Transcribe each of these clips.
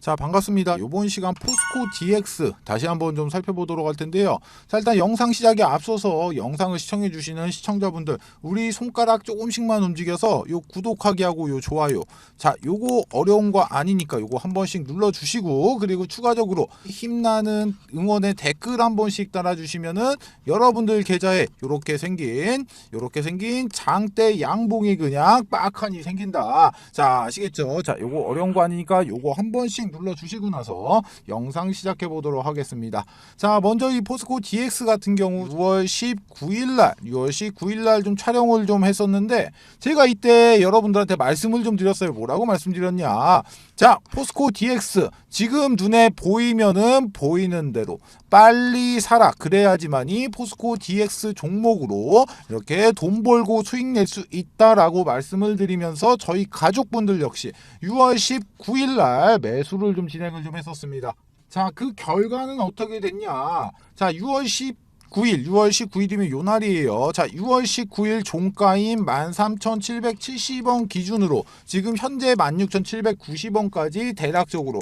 자 반갑습니다. 이번 시간 포스코 DX 다시 한번 좀 살펴보도록 할 텐데요. 자 일단 영상 시작에 앞서서 영상을 시청해 주시는 시청자분들 우리 손가락 조금씩만 움직여서 요 구독하기 하고 요 좋아요 자 요거 어려운 거 아니니까 요거 한 번씩 눌러 주시고 그리고 추가적으로 힘나는 응원의 댓글 한 번씩 달아 주시면은 여러분들 계좌에 요렇게 생긴 요렇게 생긴 장대 양봉이 그냥 빡하니 생긴다. 자 아시겠죠? 자 요거 어려운 거 아니니까 요거 한 번씩 눌러 주시고 나서 영상 시작해 보도록 하겠습니다. 자 먼저 이 포스코 DX 같은 경우 6월 19일 날 6월 19일 날 좀 촬영을 좀 했었는데 제가 이때 여러분들한테 말씀을 좀 드렸어요. 뭐라고 말씀드렸냐? 자 포스코 DX 지금 눈에 보이면은 보이는 대로 빨리 사라 그래야지만이 포스코 DX 종목으로 이렇게 돈 벌고 수익 낼 수 있다라고 말씀을 드리면서 저희 가족분들 역시 6월 19일 날 매수를 좀 진행을 좀 했었습니다. 자, 그 결과는 어떻게 됐냐? 자, 6월 10 9일, 6월 19일이면 요 날이에요. 자, 6월 19일 종가인 13,770원 기준으로 지금 현재 16,790원까지 대략적으로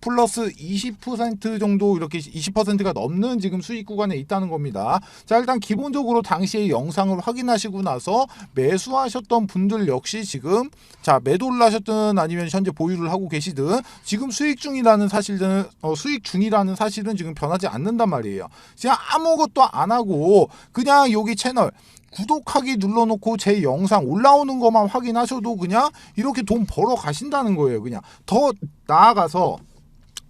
플러스 20% 정도 이렇게 20%가 넘는 지금 수익 구간에 있다는 겁니다. 자, 일단 기본적으로 당시의 영상을 확인하시고 나서 매수하셨던 분들 역시 지금 자, 매도를 하셨든 아니면 현재 보유를 하고 계시든 지금 수익 중이라는 사실은 어, 수익 중이라는 사실은 지금 변하지 않는단 말이에요. 그냥 아무것도 안 하고 그냥 여기 채널 구독하기 눌러놓고 제 영상 올라오는 것만 확인하셔도 그냥 이렇게 돈 벌어 가신다는 거예요. 그냥 더 나아가서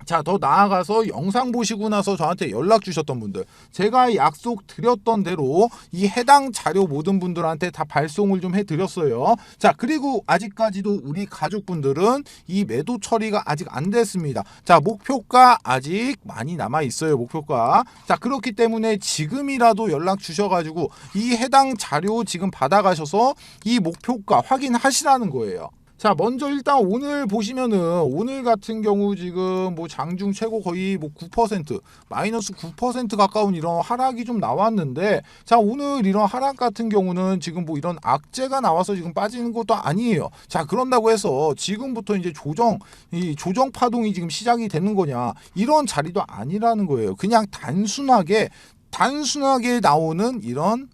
자, 더 나아가서 영상 보시고 나서 저한테 연락 주셨던 분들, 제가 약속 드렸던 대로 이 해당 자료 모든 분들한테 다 발송을 좀 해드렸어요. 자, 그리고 아직까지도 우리 가족분들은 이 매도 처리가 아직 안 됐습니다. 자, 목표가 아직 많이 남아 있어요. 목표가. 자, 그렇기 때문에 지금이라도 연락 주셔가지고 이 해당 자료 지금 받아가셔서 이 목표가 확인하시라는 거예요. 자 먼저 일단 오늘 보시면은 오늘 같은 경우 지금 뭐 장중 최고 거의 뭐 9% 마이너스 9% 가까운 이런 하락이 좀 나왔는데 자 오늘 이런 하락 같은 경우는 지금 뭐 이런 악재가 나와서 지금 빠지는 것도 아니에요. 자 그런다고 해서 지금부터 이제 조정 이 조정 파동이 지금 시작이 되는 거냐 이런 자리도 아니라는 거예요. 그냥 단순하게 단순하게 나오는 이런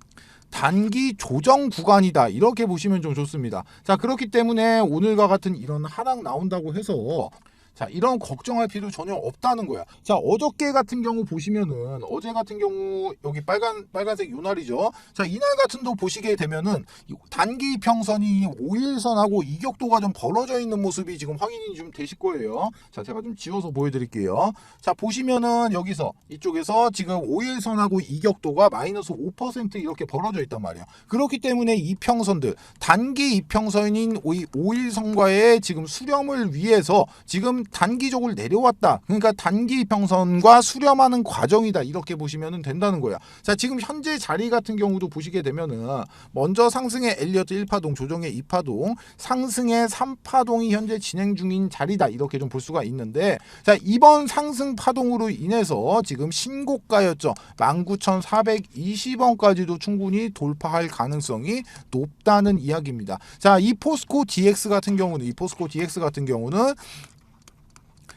단기 조정 구간이다 이렇게 보시면 좀 좋습니다. 자 그렇기 때문에 오늘과 같은 이런 하락 나온다고 해서 자 이런 걱정할 필요 전혀 없다는 거야. 자 어저께 같은 경우 보시면은 어제 같은 경우 여기 빨간 빨간색 요 날이죠. 자 이날 같은 도 보시게 되면은 이 단기 평선이 5일선하고 이격도가 좀 벌어져 있는 모습이 지금 확인이 좀 되실 거예요. 자 제가 좀 지워서 보여드릴게요. 자 보시면은 여기서 이쪽에서 지금 5일선하고 이격도가 마이너스 5% 이렇게 벌어져 있단 말이야. 그렇기 때문에 이평선들 단기 이평선인 5일선과의 지금 수렴을 위해서 지금 단기적으로 내려왔다. 그러니까 단기 평선과 수렴하는 과정이다. 이렇게 보시면 된다는 거야. 자, 지금 현재 자리 같은 경우도 보시게 되면은 먼저 상승의 엘리어트 1파동, 조정의 2파동, 상승의 3파동이 현재 진행 중인 자리다. 이렇게 좀 볼 수가 있는데 자, 이번 상승 파동으로 인해서 지금 신고가였죠. 19,420원까지도 충분히 돌파할 가능성이 높다는 이야기입니다. 자, 이 포스코 DX 같은 경우는 이 포스코 DX 같은 경우는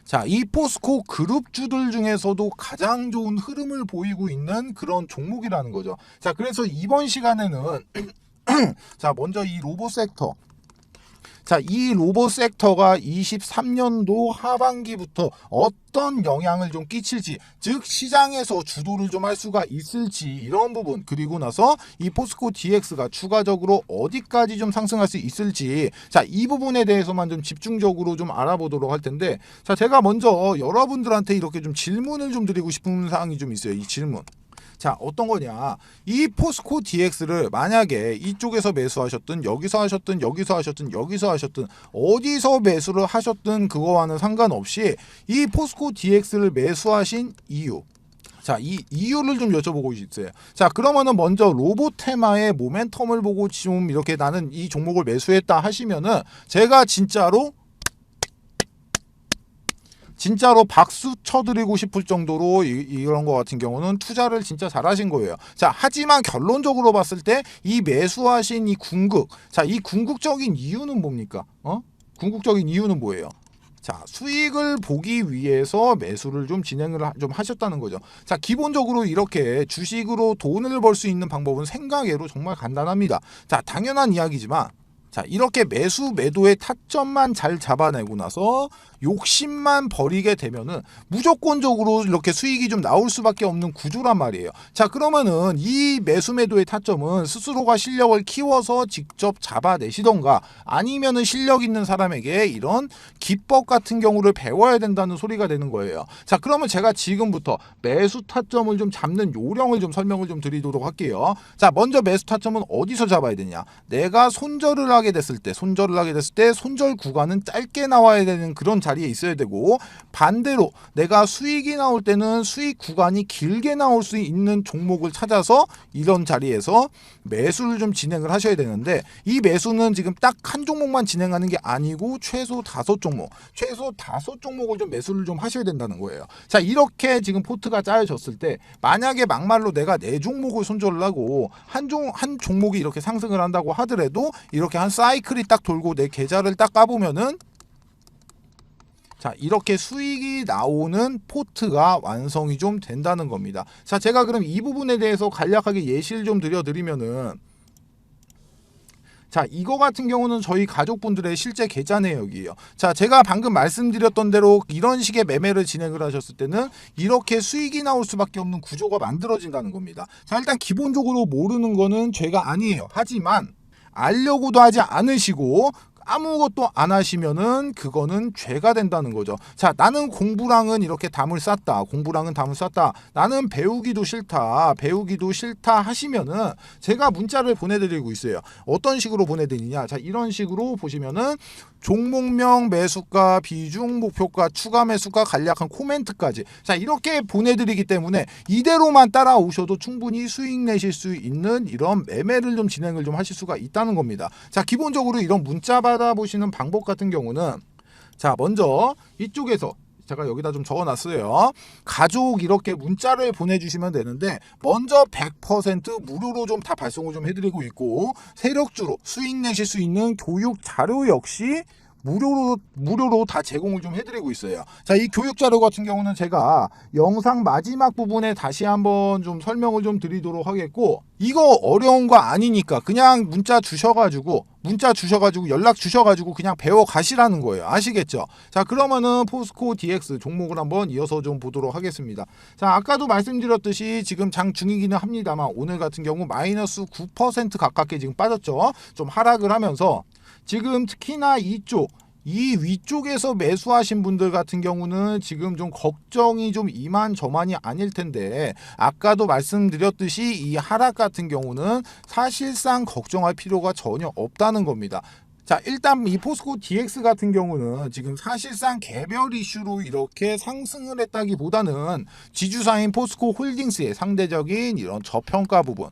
자, 이 포스코 그룹주들 중에서도 가장 좋은 흐름을 보이고 있는 그런 종목이라는 거죠. 자, 그래서 이번 시간에는 자, 먼저 이 로봇 섹터 자, 이 로봇 섹터가 23년도 하반기부터 어떤 영향을 좀 끼칠지, 즉 시장에서 주도를 좀 할 수가 있을지 이런 부분, 그리고 나서 이 포스코 DX가 추가적으로 어디까지 좀 상승할 수 있을지, 자, 이 부분에 대해서만 좀 집중적으로 좀 알아보도록 할 텐데, 자, 제가 먼저 여러분들한테 이렇게 좀 질문을 좀 드리고 싶은 사항이 좀 있어요. 이 질문. 자 어떤 거냐 이 포스코 DX를 만약에 이쪽에서 매수하셨든 여기서 하셨든 여기서 하셨든 여기서 하셨든 어디서 매수를 하셨든 그거와는 상관없이 이 포스코 DX를 매수하신 이유 자, 이 이유를 좀 여쭤보고 있어요. 자, 그러면은 먼저 로봇 테마의 모멘텀을 보고 좀 이렇게 나는 이 종목을 매수했다 하시면은 제가 진짜로 진짜로 박수 쳐드리고 싶을 정도로 이, 이런 거 같은 경우는 투자를 진짜 잘하신 거예요. 자, 하지만 결론적으로 봤을 때 이 매수하신 이 궁극, 자, 이 궁극적인 이유는 뭡니까? 어? 궁극적인 이유는 뭐예요? 자 수익을 보기 위해서 매수를 좀 진행을 하- 좀 하셨다는 거죠. 자 기본적으로 이렇게 주식으로 돈을 벌 수 있는 방법은 생각외로 정말 간단합니다. 자 당연한 이야기지만 자 이렇게 매수 매도의 타점만 잘 잡아내고 나서 욕심만 버리게 되면은 무조건적으로 이렇게 수익이 좀 나올 수밖에 없는 구조란 말이에요. 자 그러면은 이 매수 매도의 타점은 스스로가 실력을 키워서 직접 잡아내시던가 아니면은 실력 있는 사람에게 이런 기법 같은 경우를 배워야 된다는 소리가 되는 거예요. 자 그러면 제가 지금부터 매수 타점을 좀 잡는 요령을 좀 설명을 좀 드리도록 할게요. 자 먼저 매수 타점은 어디서 잡아야 되냐? 내가 손절을 하게 됐을 때 손절을 하게 됐을 때 손절 구간은 짧게 나와야 되는 그런 자리에 있어야 되고 반대로 내가 수익이 나올 때는 수익 구간이 길게 나올 수 있는 종목을 찾아서 이런 자리에서 매수를 좀 진행을 하셔야 되는데 이 매수는 지금 딱 한 종목만 진행하는 게 아니고 최소 다섯 종목, 최소 다섯 종목을 좀 매수를 좀 하셔야 된다는 거예요. 자 이렇게 지금 포트가 짜여졌을 때 만약에 막말로 내가 네 종목을 손절을 하고 한 종 한 종목이 이렇게 상승을 한다고 하더라도 이렇게 한 사이클이 딱 돌고 내 계좌를 딱 까보면은 자 이렇게 수익이 나오는 포트가 완성이 좀 된다는 겁니다. 자 제가 그럼 이 부분에 대해서 간략하게 예시를 좀 드려드리면은 자 이거 같은 경우는 저희 가족분들의 실제 계좌 내역이에요. 자 제가 방금 말씀드렸던 대로 이런 식의 매매를 진행을 하셨을 때는 이렇게 수익이 나올 수밖에 없는 구조가 만들어진다는 겁니다. 자 일단 기본적으로 모르는 거는 죄가 아니에요. 하지만 알려고도 하지 않으시고 아무것도 안 하시면은 그거는 죄가 된다는 거죠. 자, 나는 공부랑은 이렇게 담을 쌌다. 공부랑은 담을 쌌다. 나는 배우기도 싫다. 배우기도 싫다 하시면은 제가 문자를 보내드리고 있어요. 어떤 식으로 보내드리냐? 자, 이런 식으로 보시면은 종목명 매수가 비중 목표가 추가 매수가 간략한 코멘트까지 자 이렇게 보내드리기 때문에 이대로만 따라오셔도 충분히 수익 내실 수 있는 이런 매매를 좀 진행을 좀 하실 수가 있다는 겁니다 자 기본적으로 이런 문자 받 아보시는 방법 같은 경우는 자 먼저 이쪽에서 제가 여기다 좀 적어놨어요. 가족 이렇게 문자를 보내주시면 되는데 먼저 100% 무료로 좀 다 발송을 좀 해드리고 있고 세력주로 수익 내실 수 있는 교육 자료 역시 무료로 무료로 다 제공을 좀 해드리고 있어요. 자, 이 교육 자료 같은 경우는 제가 영상 마지막 부분에 다시 한번 좀 설명을 좀 드리도록 하겠고 이거 어려운 거 아니니까 그냥 문자 주셔가지고 문자 주셔가지고 연락 주셔가지고 그냥 배워 가시라는 거예요. 아시겠죠? 자, 그러면은 포스코 DX 종목을 한번 이어서 좀 보도록 하겠습니다. 자, 아까도 말씀드렸듯이 지금 장 중이기는 합니다만 오늘 같은 경우 마이너스 9% 가깝게 지금 빠졌죠. 좀 하락을 하면서 지금 특히나 이쪽 이 위쪽에서 매수하신 분들 같은 경우는 지금 좀 걱정이 좀 이만 저만이 아닐 텐데 아까도 말씀드렸듯이 이 하락 같은 경우는 사실상 걱정할 필요가 전혀 없다는 겁니다. 자 일단 이 포스코 DX 같은 경우는 지금 사실상 개별 이슈로 이렇게 상승을 했다기보다는 지주사인 포스코 홀딩스의 상대적인 이런 저평가 부분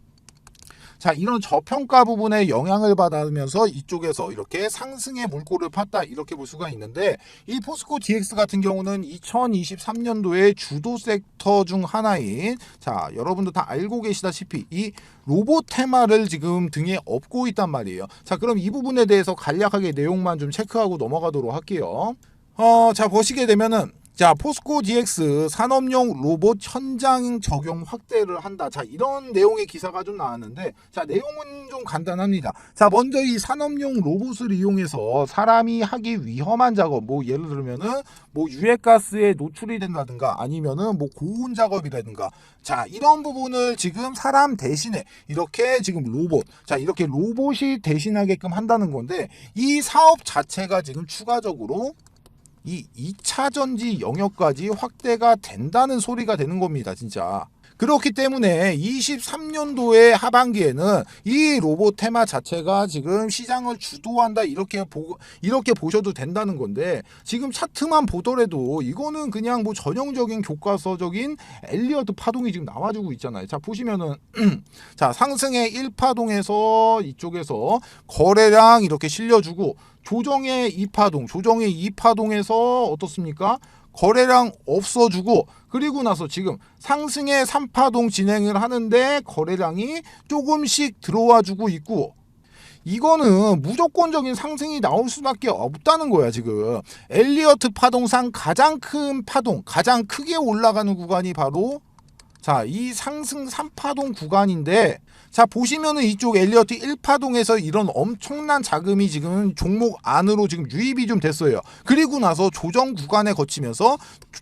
자 이런 저평가 부분에 영향을 받으면서 이쪽에서 이렇게 상승의 물꼬를 팠다 이렇게 볼 수가 있는데 이 포스코 DX 같은 경우는 2023년도에 주도 섹터 중 하나인 자 여러분도 다 알고 계시다시피 이 로봇 테마를 지금 등에 업고 있단 말이에요. 자 그럼 이 부분에 대해서 간략하게 내용만 좀 체크하고 넘어가도록 할게요. 어, 자 보시게 되면은 자 포스코 DX 산업용 로봇 현장 적용 확대를 한다. 자 이런 내용의 기사가 좀 나왔는데 자 내용은 좀 간단합니다. 자 먼저 이 산업용 로봇을 이용해서 사람이 하기 위험한 작업 뭐 예를 들면은 뭐 유해가스에 노출이 된다든가 아니면은 뭐 고온 작업이라든가 자 이런 부분을 지금 사람 대신에 이렇게 지금 로봇 자 이렇게 로봇이 대신하게끔 한다는 건데 이 사업 자체가 지금 추가적으로 이 2차 전지 영역까지 확대가 된다는 소리가 되는 겁니다, 진짜. 그렇기 때문에 23년도의 하반기에는 이 로봇 테마 자체가 지금 시장을 주도한다 이렇게 보 이렇게 보셔도 된다는 건데 지금 차트만 보더라도 이거는 그냥 뭐 전형적인 교과서적인 엘리어트 파동이 지금 나와주고 있잖아요. 자 보시면은 자 상승의 1파동에서 이쪽에서 거래량 이렇게 실려주고 조정의 2파동, 조정의 2파동에서 어떻습니까? 거래량 없어주고 그리고 나서 지금 상승의 3파동 진행을 하는데 거래량이 조금씩 들어와 주고 있고 이거는 무조건적인 상승이 나올 수밖에 없다는 거야 지금. 엘리어트 파동상 가장 큰 파동 가장 크게 올라가는 구간이 바로 자 이 상승 3파동 구간인데 자 보시면은 이쪽 엘리어트 1파동에서 이런 엄청난 자금이 지금 종목 안으로 지금 유입이 좀 됐어요. 그리고 나서 조정 구간에 거치면서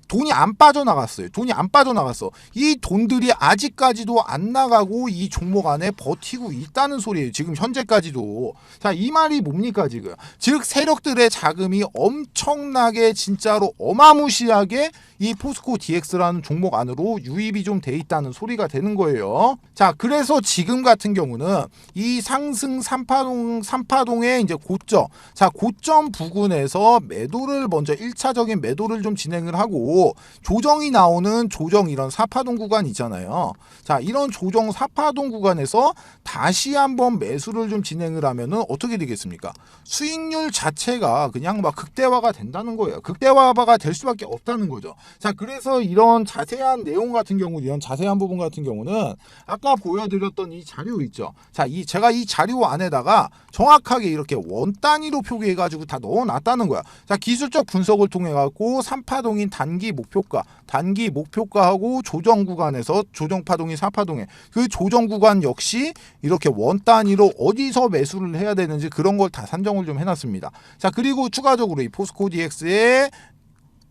돈이 안 빠져나갔어요. 돈이 안 빠져나갔어. 이 돈들이 아직까지도 안 나가고 이 종목 안에 버티고 있다는 소리예요 지금 현재까지도. 자 이 말이 뭡니까 지금? 즉 세력들의 자금이 엄청나게 진짜로 어마무시하게 이 포스코 DX라는 종목 안으로 유입이 좀 돼 있다는 소리가 되는 거예요. 자, 그래서 지금 같은 경우는 이 상승 3파동 3파동의 이제 고점. 자, 고점 부근에서 매도를 먼저 1차적인 매도를 좀 진행을 하고 조정이 나오는 조정 이런 4파동 구간 있잖아요. 자, 이런 조정 4파동 구간에서 다시 한번 매수를 좀 진행을 하면은 어떻게 되겠습니까? 수익률 자체가 그냥 막 극대화가 된다는 거예요. 극대화가 될 수밖에 없다는 거죠. 자, 그래서 이런 자세한 내용 같은 경우, 이런 자세한 부분 같은 경우는 아까 보여드렸던 이 자료 있죠. 자, 이 제가 이 자료 안에다가 정확하게 이렇게 원 단위로 표기해 가지고 다 넣어 놨다는 거야. 자, 기술적 분석을 통해 갖고 3파동인 단기 목표가, 단기 목표가하고 조정 구간에서 조정 파동이 4파동에 그 조정 구간 역시 이렇게 원 단위로 어디서 매수를 해야 되는지 그런 걸 다 산정을 좀 해 놨습니다. 자, 그리고 추가적으로 이 포스코 DX의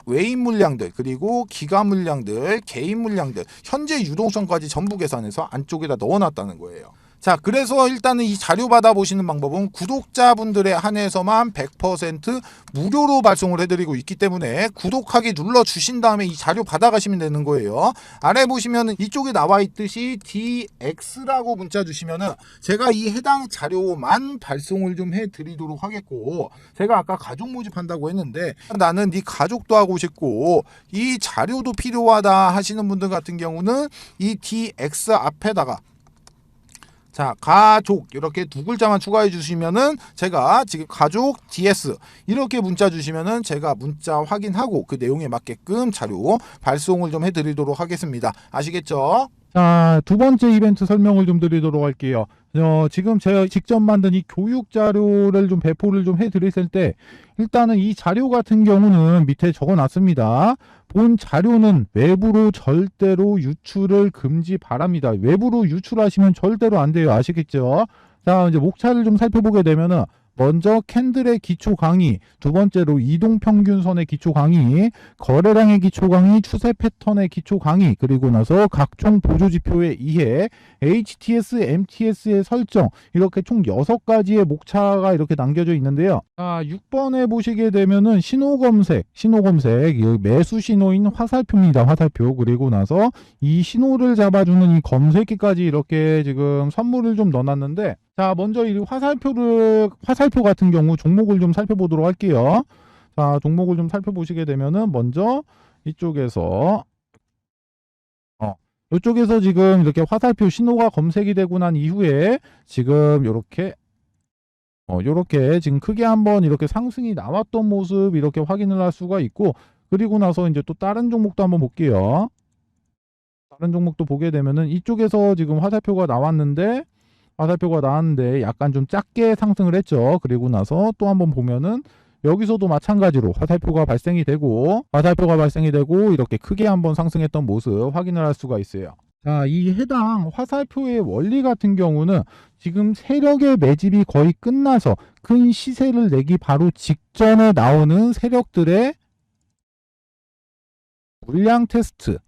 외인 물량들 그리고 기가 물량들 개인 물량들 현재 유동성까지 전부 계산해서 안쪽에다 넣어놨다는 거예요. 자 그래서 일단은 이 자료 받아 보시는 방법은 구독자분들에 한해서만 100% 무료로 발송을 해드리고 있기 때문에 구독하기 눌러 주신 다음에 이 자료 받아가시면 되는 거예요. 아래 보시면은 이쪽에 나와 있듯이 DX라고 문자 주시면은 제가 이 해당 자료만 발송을 좀 해드리도록 하겠고 제가 아까 가족 모집한다고 했는데 나는 네 가족도 하고 싶고 이 자료도 필요하다 하시는 분들 같은 경우는 이 DX 앞에다가 자 가족 이렇게 두 글자만 추가해 주시면은 제가 지금 가족 DS 이렇게 문자 주시면은 제가 문자 확인하고 그 내용에 맞게끔 자료 발송을 좀 해드리도록 하겠습니다 아시겠죠? 자, 두 번째 이벤트 설명을 좀 드리도록 할게요. 어, 지금 제가 직접 만든 이 교육 자료를 좀 배포를 좀 해드렸을 때, 일단은 이 자료 같은 경우는 밑에 적어 놨습니다. 본 자료는 외부로 절대로 유출을 금지 바랍니다. 외부로 유출하시면 절대로 안 돼요. 아시겠죠? 자, 이제 목차를 좀 살펴보게 되면은, 먼저 캔들의 기초 강의, 두 번째로 이동 평균선의 기초 강의, 거래량의 기초 강의, 추세 패턴의 기초 강의, 그리고 나서 각종 보조 지표의 이해, HTS, MTS의 설정, 이렇게 총 6가지의 목차가 이렇게 남겨져 있는데요. 자, 6번에 보시게 되면은 신호 검색, 신호 검색, 이 매수 신호인 화살표입니다. 화살표. 그리고 나서 이 신호를 잡아주는 이 검색기까지 이렇게 지금 선물을 좀 넣어놨는데, 자, 먼저 이 화살표를, 화살표 같은 경우 종목을 좀 살펴보도록 할게요. 자, 종목을 좀 살펴보시게 되면은 먼저 이쪽에서 어, 이쪽에서 지금 이렇게 화살표 신호가 검색이 되고 난 이후에 지금 이렇게 어, 요렇게 지금 크게 한번 이렇게 상승이 나왔던 모습 이렇게 확인을 할 수가 있고 그리고 나서 이제 또 다른 종목도 한번 볼게요. 다른 종목도 보게 되면은 이쪽에서 지금 화살표가 나왔는데 화살표가 나왔는데 약간 좀 작게 상승을 했죠. 그리고 나서 또 한번 보면은 여기서도 마찬가지로 화살표가 발생이 되고 화살표가 발생이 되고 이렇게 크게 한번 상승했던 모습 확인을 할 수가 있어요. 자, 이 해당 화살표의 원리 같은 경우는 지금 세력의 매집이 거의 끝나서 큰 시세를 내기 바로 직전에 나오는 세력들의 물량 테스트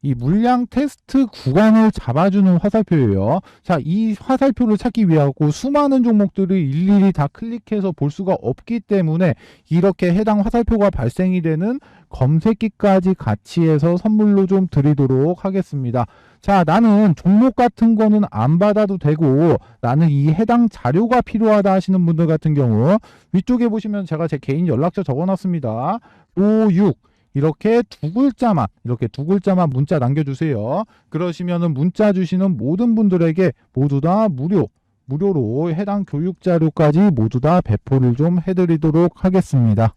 이 물량 테스트 구간을 잡아주는 화살표예요. 자, 이 화살표를 찾기 위하고 수많은 종목들을 일일이 다 클릭해서 볼 수가 없기 때문에 이렇게 해당 화살표가 발생이 되는 검색기까지 같이 해서 선물로 좀 드리도록 하겠습니다. 자, 나는 종목 같은 거는 안 받아도 되고 나는 이 해당 자료가 필요하다 하시는 분들 같은 경우 위쪽에 보시면 제가 제 개인 연락처 적어놨습니다. 56 이렇게 두 글자만 이렇게 두 글자만 문자 남겨주세요. 그러시면은 문자 주시는 모든 분들에게 모두 다 무료 무료로 해당 교육 자료까지 모두 다 배포를 좀 해드리도록 하겠습니다.